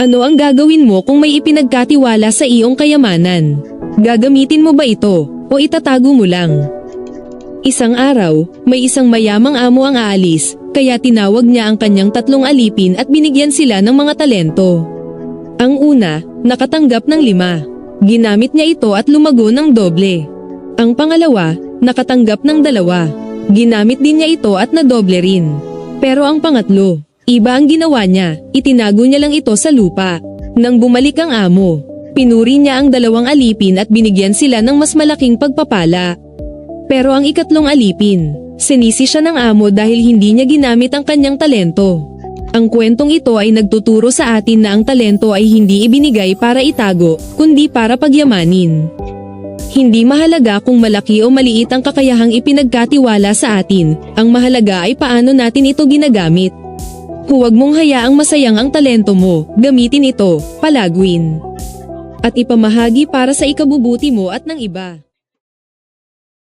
Ano ang gagawin mo kung may ipinagkatiwala sa iyong kayamanan? Gagamitin mo ba ito o itatago mo lang? Isang araw, may isang mayamang amo ang aalis, kaya tinawag niya ang kanyang tatlong alipin at binigyan sila ng mga talento. Ang una, nakatanggap ng lima. Ginamit niya ito at lumago ng doble. Ang pangalawa, nakatanggap ng dalawa. Ginamit din niya ito at nadoble rin. Pero ang pangatlo, iba ang ginawa niya, itinago niya lang ito sa lupa. Nang bumalik ang amo, pinuri niya ang dalawang alipin at binigyan sila ng mas malaking pagpapala. Pero ang ikatlong alipin, sinisi siya ng amo dahil hindi niya ginamit ang kanyang talento. Ang kwentong ito ay nagtuturo sa atin na ang talento ay hindi ibinigay para itago, kundi para pagyamanin. Hindi mahalaga kung malaki o maliit ang kakayahang ipinagkatiwala sa atin, ang mahalaga ay paano natin ito ginagamit. Huwag mong hayaang masayang ang talento mo, gamitin ito, palagwin. At ipamahagi para sa ikabubuti mo at ng iba.